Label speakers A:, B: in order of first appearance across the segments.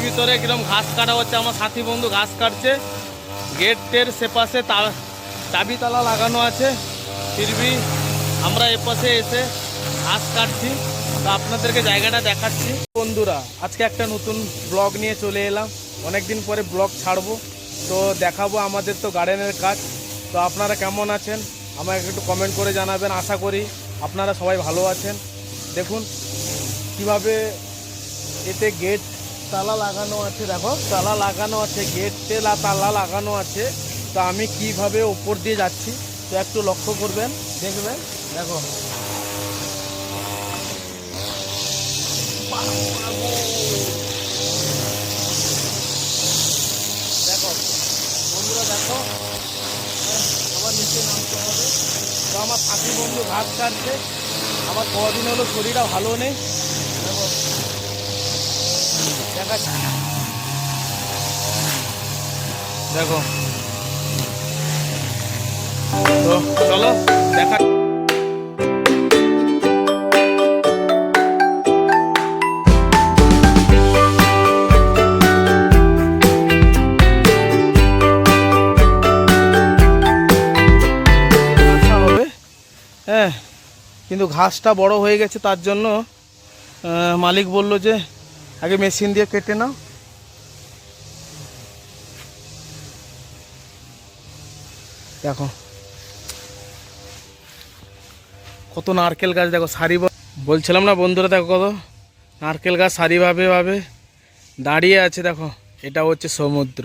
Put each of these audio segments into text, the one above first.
A: ভিতরে কিরম ঘাস কাটা হচ্ছে, আমার সাথী বন্ধু ঘাস কাটছে। গেটের সেপাশে চাবি তালা লাগানো আছে। ফিরবি, আমরা এপাশে এসে ঘাস কাটছি। তো আপনাদেরকে জায়গাটা দেখাচ্ছি। বন্ধুরা, আজকে একটা নতুন ব্লগ নিয়ে চলে এলাম। অনেক দিন পরে ব্লগ ছাড়বো। তো দেখাবো আমাদের তো গার্ডেনের কাজ। তো আপনারা কেমন আছেন? আমাকে একটু কমেন্ট করে জানাবেন, আশা করি আপনারা সবাই ভালো আছেন। দেখুন, কীভাবে এতে গেট তালা লাগানো আছে, দেখো, তালা লাগানো আছে গেট লা- তালা লাগানো আছে। তো আমি কীভাবে ওপর দিয়ে যাচ্ছি, তো একটু লক্ষ্য করবেন, দেখবেন, দেখো। দেখো, বন্ধুরা, দেখো। নিচে নামতে হবে। তো আমার সাথী বন্ধু ঘাস কাটছে আমার কদিন হলো শরীরটা ভালো নেই। দেখো। তো চলো দেখা হ্যাঁ কিন্তু ঘাসটা বড় হয়ে গেছে, তার জন্য মালিক বলল যে আগে মেশিন দিয়ে কেটে নাও। দেখো। কত নারকেল গাছ, দেখো, সারি বলছিলাম না বন্ধুরা, দেখো কত নারকেল গাছ সারিভাবে ভাবে দাঁড়িয়ে আছে, দেখো। এটা হচ্ছে সমুদ্র।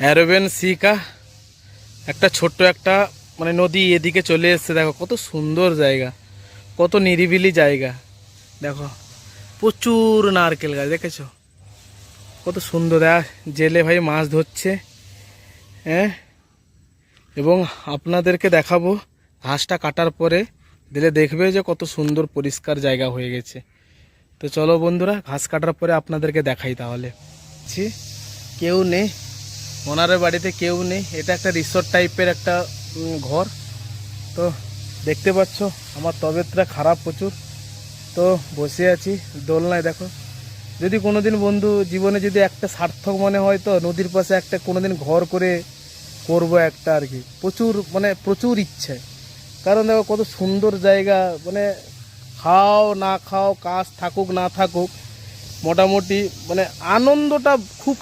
A: অ্যারোবেন সিকা, একটা ছোট্ট একটা মানে নদী এদিকে চলে এসছে, দেখো। কত সুন্দর জায়গা, কত নিরিবিলি জায়গা, দেখো। প্রচুর নারকেল গাছ দেখেছ? কত সুন্দর জেলে ভাই মাছ ধরছে হ্যাঁ? এবং আপনাদেরকে দেখাবো ঘাসটা কাটার পরে দিলে দেখবে যে কত সুন্দর পরিষ্কার জায়গা হয়ে গেছে। তো চলো বন্ধুরা ঘাস কাটার পরে আপনাদেরকে দেখাই তাহলে। ছি, কেউ নেই ওনারের বাড়িতে কেউ নেই এটা একটা রিসোর্ট টাইপের একটা ঘর। তো দেখতে পাচ্ছ আমার তবেতটা খারাপ প্রচুর। তো বসে আছি, দোলনায় দেখো। যদি কোনোদিন বন্ধু জীবনে যদি একটা সার্থক মনে হয় তো নদীর পাশে একটা কোনোদিন ঘর করে করব একটা আর কি। প্রচুর মানে প্রচুর ইচ্ছে। কারণ দেখো কত সুন্দর জায়গা মানে খাও না খাও, কাজ থাকুক না থাকুক, মোটামুটি মানে আনন্দটা খুব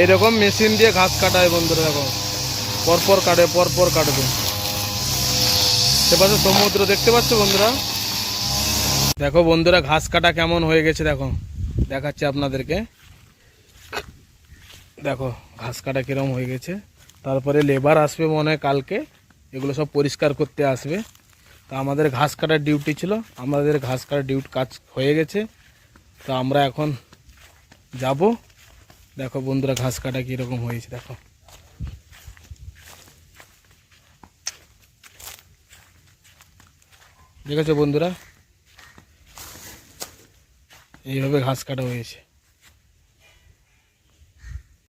A: এইরকম মেশিন দিয়ে ঘাস কাটায় বন্ধুরা দেখো। পরপর কাটে, পরপর কাটবে। সেপাশে সমুদ্র দেখতে পাচ্ছ বন্ধুরা? দেখো বন্ধুরা, ঘাস কাটা কেমন হয়ে গেছে দেখো। দেখাচ্ছি আপনাদেরকে। দেখো, ঘাস কাটা কিরম হয়ে গেছে। তারপরে লেবার আসবে মনে হয় কালকে। এগুলো সব পরিষ্কার করতে আসবে। তো আমাদের ঘাস কাটার ডিউটি ছিল। আমাদের ঘাস কাটার ডিউটি কাজ হয়ে গেছে। তো আমরা এখন যাব। দেখো বন্ধুরা ঘাস কাটা কীরকম হয়েছে দেখো। দেখেছ বন্ধুরা? এইভাবে ঘাস কাটা হয়েছে।